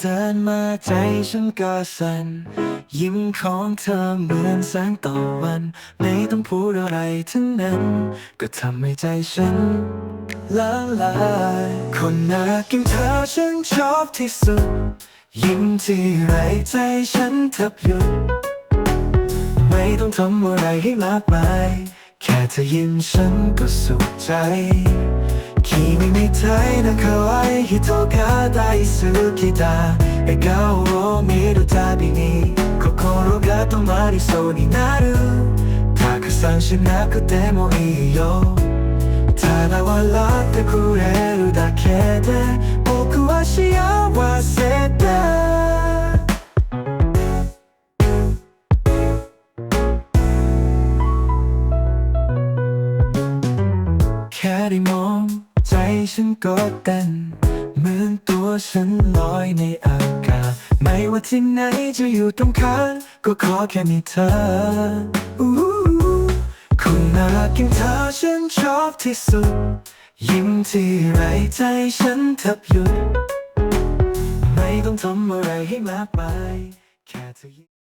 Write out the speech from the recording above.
เดินมาใจฉันก็สั่นยิ้มของเธอเหมือนแสงตะวัน ไม่ต้องพูดอะไรทั้งนั้น ก็ทำให้ใจฉันละลายคนน่ากอย่างเธอฉันชอบที่สุด ยิ้มที่ไรใจฉันแทบหยุด ไม่ต้องทำอะไรให้มากมาย แค่เธอยิ้มฉันก็สุขใจ 君みたいな可愛い人が大好きだ。笑顔を見るたびに心が止まりそうになる。たくさんしなくてもいいよ。ただ笑ってくれるだけで僕は幸せだ。キャリモン ใจฉันก็เต้นเหมือนตัวฉันลอยในอากาศ ไม่ว่าที่ไหนจะอยู่ตรงข้างก็ขอแค่มีเธอคุณน่ารักอย่างเธอฉันชอบที่สุด ยิ้มที่ไรใจฉันแทบหยุด ไม่ต้องทำอะไรให้มากมายแค่เธอ